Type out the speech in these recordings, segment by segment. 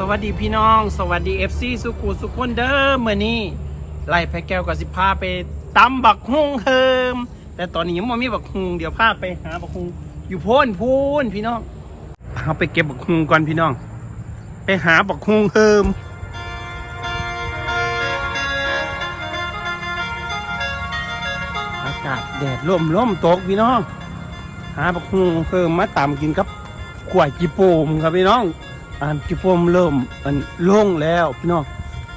สวัสดีพี่น้อง สวัสดีเอฟซีสุขุสุขคนเด้อเมื่อนี้ไล่แพ้แก้วกับสิพาไปตำบักฮุงเฮิมแต่ตอนนี้ยังไม่มีบักฮุงเดี๋ยวพาไปหาบักฮุงอยู่พ้นพูนพี่น้องเอาไปเก็บบักฮุงก่อนพี่น้อง ไปหาบักฮุงเฮิมอากาศแดดร่มร่มตกพี่น้อง หาบักฮุงเฮิมมาตำกินกับขวายจีโปมครับพี่น้อง อันจีโปมเริ่มอันโล่งแล้วพี่น้อง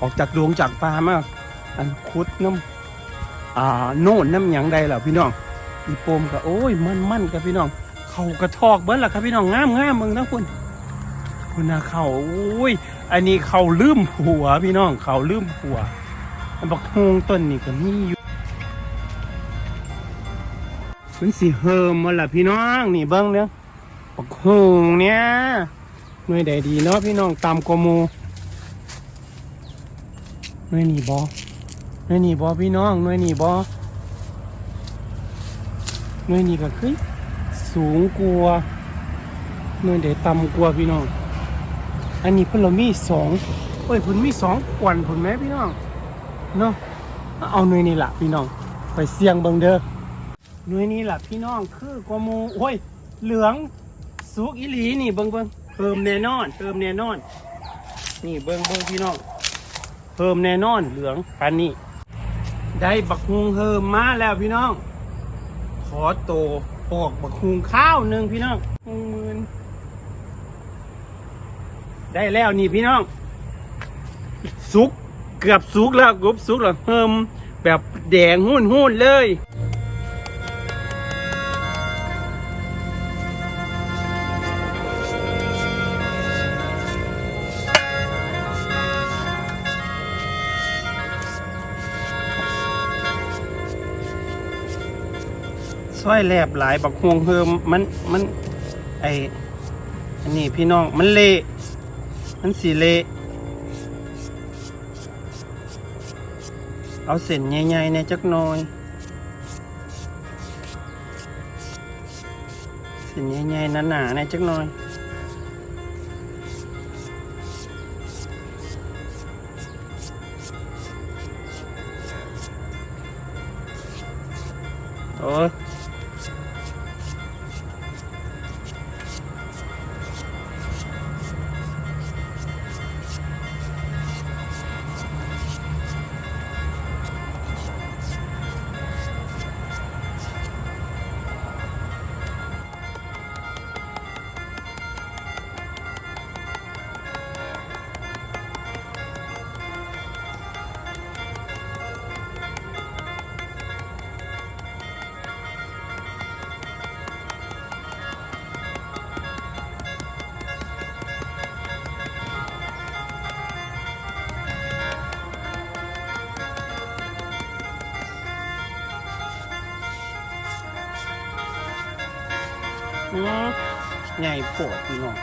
ออกจากดวงจากฟ้ามาก อันคุดน้ำอ่าโน่นน้ำหยังใดล่ะพี่น้องจีโปมก็โอ้ยมันมันกับพี่น้อง เขากระทอกเบิ้ลล่ะครับพี่น้องงามงามมึงนะคุณคุณนะเขาโอ้ยอันนี้เขาลืมผัวพี่น้องเขาลืมผัวอันบักฮงต้นนี่ก็มีอยู่มันสิเฮิมมาล่ะพี่น้องนี่เบิ้งเนี้ยบักฮงเนี่ย หน่วยใดดีเนาะพี่น้องตามกมูหน่วยนี่บอหน่วยนี่บอพี่น้องหน่วยนี่บอหน่วยนี่ก็คือสูงกว่าเมื่อเดี๋ยวต่ำกว่าพี่น้อง อันนี้เพิ่นเรามีสองเอ้ยเพิ่นมีสองกวนผลแม่พี่น้องเนาะเอาหน่วยนี่ละพี่น้อง ไปเสี่ยงเบิ่งเด้อหน่วยนี้ล่ะพี่น้องคือกมูโอ้ยเหลืองสุกอีหลีนี่เบิ่งเบิ่ง เพิ่มแน่นอน เพิ่มแน่นอน นี่เบิ่งเบิ่งพี่น้อง เพิ่มแน่นอนเหลืองปานนี้ ได้บักฮุงเฮิมมาแล้วพี่น้อง ขอโตปอกบักหุงข้าวหนึ่งพี่น้องหงมื่นได้แล้วนี่พี่น้องสุกเกือบสุกแล้วกรุบสุกแล้วเพิ่มแบบแดงหุ่นหุ่นๆเลย ซอยแหลบหลายบักฮวงเฮิมมันมันไออันนี้พี่น้องมันเละมันสีเละเอาเส้นใหญ่ๆในจักหน่อยเส้นใหญ่ๆหนาๆในจักหน่อย อืมใหญ่ปวดพี่น้อง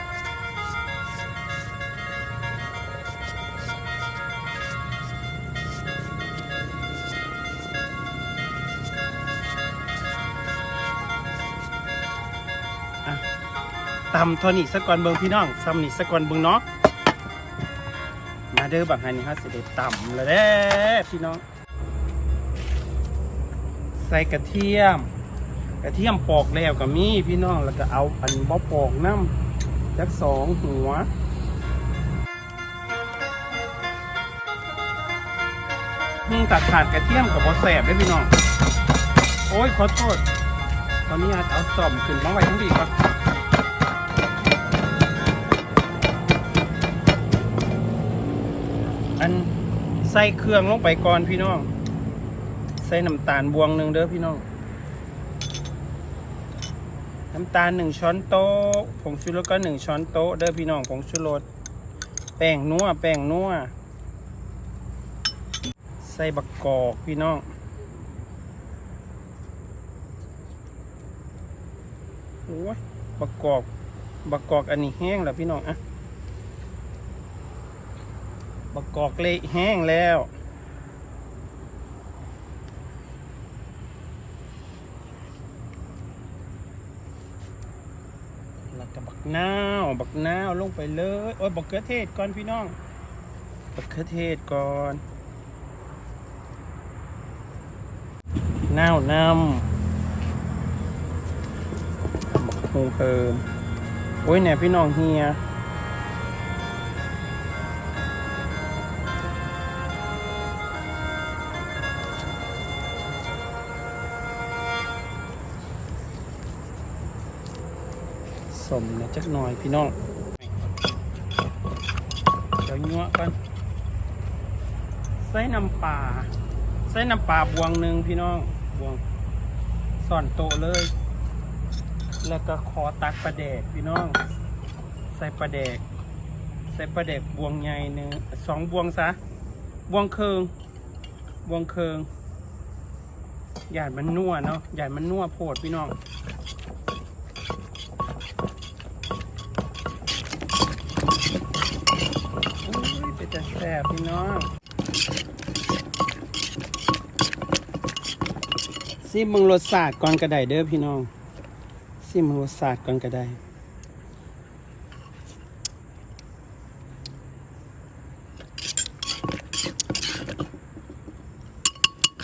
อะตำทอนี่สักก่อนเบิงพี่น้องซ้ำนี่สักก่อนเบิงเนาะมาเด้อบังฮันนี่ฮะสิเด็ดตำแล้วเด้พี่น้อง ใส่กระเทียม ระเทียมปอกแล้วก็มีพี่น้องแล้วก็เอาอันบ่ปอกน้ำจักสองหัวมึงตัดขาดกระเทียมกับบ่แสบได้พี่น้อง โอ้ยขอโทษ ตอนนี้อาจเอาส่อมขึ้นมาไว้ทั้งดีก่อนอันใส่เครื่องลงไปก่อนพี่น้อง ใส่น้ำตาลบวงหนึ่งเด้อพี่น้อง น้ำตาลหนึ่งช้อนโต๊ะ ผงชูรสก็หนึ่งช้อนโต๊ะ เด้อพี่น้องผงชูรส แป้งนัว แป้งนัว ใส่บักกอกพี่น้อง โอ้ย บักกอก บักกอกอันนี้แห้งแล้วพี่น้องอะบักกอกเละแห้งแล้ว แล้ว กับบักนาวบักนาวลงไปเลยโอ้ยบักเขือเทศก่อนพี่น้องบักเขือเทศก่อนนาวนำบักหูเพิ่มโอ้ยเนี่ยพี่น้องเฮีย สมนะจักหน่อยพี่น้องเดี๋ยวยั่วกันใส่น้ำปลาใส่น้ำปลาบวงหนึ่งพี่น้องบวงสอนโตเลย แล้วก็คอตักปลาแดกพี่น้อง ใส่ปลาแดก ใส่ปลาแดกบวงใหญ่หนึ่งสองบวงซะบวงเคืองบวงเคืองหยาดมันนัวเนาะหยาดมันนัวโพดพี่น้อง พี่น้องซิมึงรสชาสติก่อนกระไดเด้อพี่น้องซิมึงรสชาสติก่อนกระได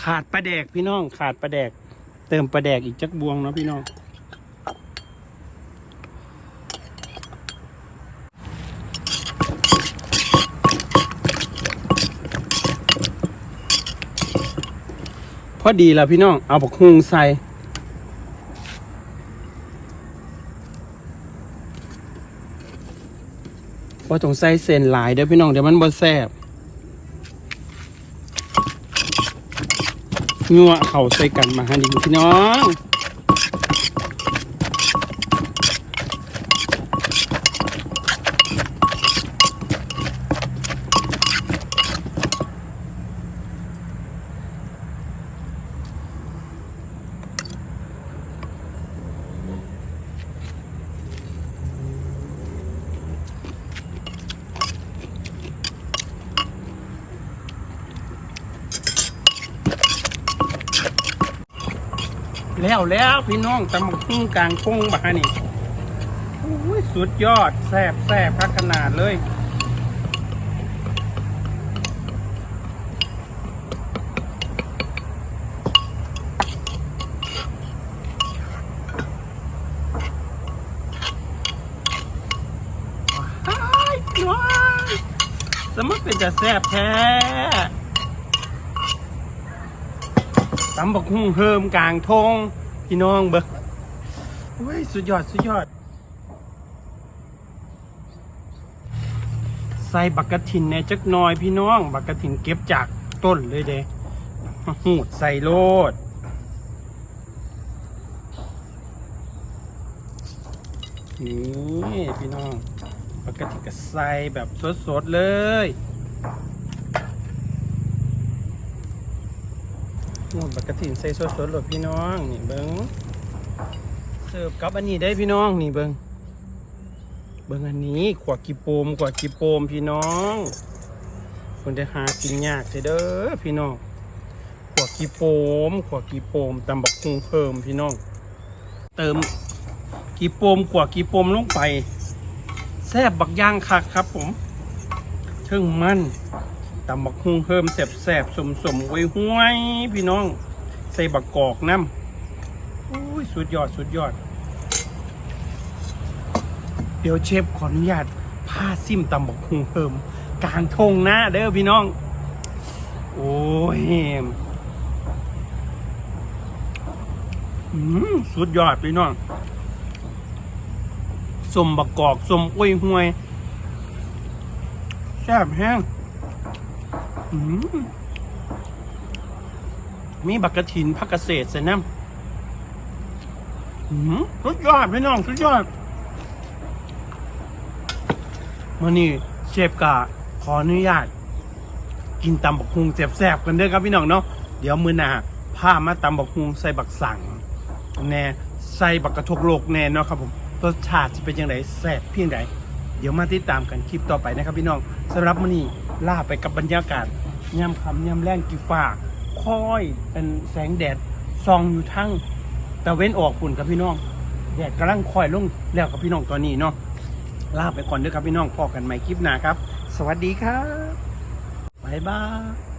ขาดปลาแดกพี่น้อง ขาดปลาแดก เติมปลาแดกอีกจักบวงเนาะพี่น้อง พอดีแล้วพี่น้อง เอาผักฮุงใส่ พอต้องใส่เส้นหลายเด้อพี่น้องเดี๋ยวมันบดแซ่บงัวเข่าใส่กันมาฮันดีพี่น้อง แล้วแล้วพี่น้องตำบักหุ่งกลางพงบ้านี่สุดยอดแซ่บแซ่บพักขนาดเลยว้ายว้ายสมมติเป็นจะแซ่บแท้ ตำบักหุ่งเฮิมกลางทงพี่น้องเบิกเฮ้ยสุดยอดสุดยอด ใส่บักกะถินในจักน้อยพี่น้อง บักกะถินเก็บจากต้นเลยเด้หูดใส่โลดนี่พี่น้องบักกะถินก็ใส่แบบสดๆเลย หมดบักกะถินใส่สดๆหลดพี่น้อง นี่เบิงเสิร์ฟกับอันนี้ได้พี่น้อง นี่เบิงเบิ้งอันนี้ขวากีโปมขวากีโปมพี่น้องคนจะหากินยากเด้อพี่น้องขวากีโปมขวากีโปมตำบักคุงเพิ่มพี่น้อง เติมกีโปมขวากีโปมลงไปแซ่บบักย่างคักครับผมเชิงมัน ตำบักฮุงเพิ่มแสบแสบสมสมไว้ห้วยพี่น้อง ใส่บักกอกน้ำอุ้ยสุดยอดสุดยอด เดี๋ยวเชฟขออนุญาตพาซิมตำบักฮุงเพิ่มกลางทงน้าเด้อพี่น้อง โอ้ยอืมสุดยอดพี่น้องสมบักกอกสมอ้วยห้วยแซ่บแห้ง มีบักกะถินผักเกษตรใส่น้ำอืมสุดยอดพี่น้องสุดยอดมื่อนี้เชฟกะขออนุญาต กินตำบักฮุงแซ่บๆกันเด้อครับพี่น้องเนาะเดี๋ยวมือหน้าพามาตำบักฮุงใส่บักสังแน่ใส่บักกระทกโลกแน่เนาะครับผมรสชาติจะเป็นยังไงแซ่บเพียงใดเดี๋ยวมาติดตามกันคลิปต่อไปนะครับพี่น้องสำหรับมือนี้ล่าไปกับบรรยากาศ ย่ำคำย่ำแรงกี่ฟ้าค่อยเป็นแสงแดดส่องอยู่ทั้งตะเว้นออกปุ่นครับพี่น้องแดดกำลังคอยลงแล้วกับพี่น้องตอนนี้เนาะลาไปก่อนด้วยครับพี่น้องพอกันใหม่คลิปหน้าครับ สวัสดีครับบ๊ายบาย